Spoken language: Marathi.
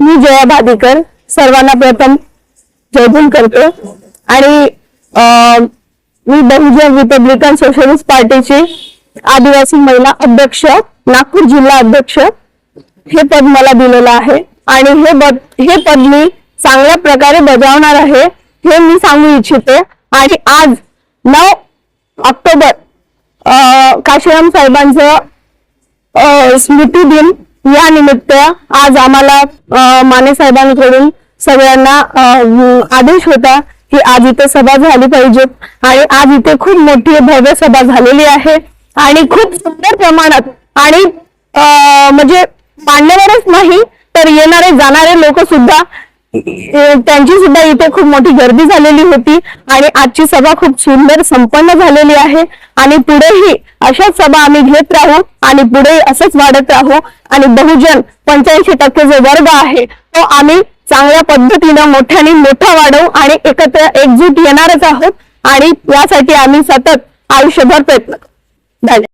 मी जया भादीकर सर्वांना प्रथम जयभून करते. आणि मी बहुजन रिपब्लिकन सोशलिस्ट पार्टीची आदिवासी महिला अध्यक्ष नागपूर जिल्हा अध्यक्ष हे पद मला दिलेलं आहे. आणि हे पद हे पद मी चांगल्या प्रकारे बजावणार आहे हे मी सांगू इच्छिते. आणि आज नऊ ऑक्टोबर काशीराम साहेबांचं स्मृती दिन या निमित्त आज आम्हाला माने साहेबांकडून सगळ्यांना आदेश होता की आज इथे सभा झाली पाहिजे आणि आज इथे खूप मोठी भव्य सभा झालेली आहे आणि खूप सुंदर प्रमाणात आणि म्हणजे मान्यवरच नाही तर येणारे जाणारे लोक सुद्धा त्यांची सुद्धा इथे खूप मोठी गर्दी झालेली होती आणि आजची सभा खूप सुंदर संपन्न झालेली आहे. आणि पुढेही अशाच सभा आम्ही घेत राहू आणि पुढे असंच वाढत राहू आणि बहुजन पंच्याऐंशी टक्के जो वर्ग आहे तो आम्ही चांगल्या पद्धतीनं मोठ्याने मोठा वाढवू आणि एकत्र एकजूट येणारच आहोत आणि यासाठी आम्ही सतत आयुष्यभर प्रयत्न करू.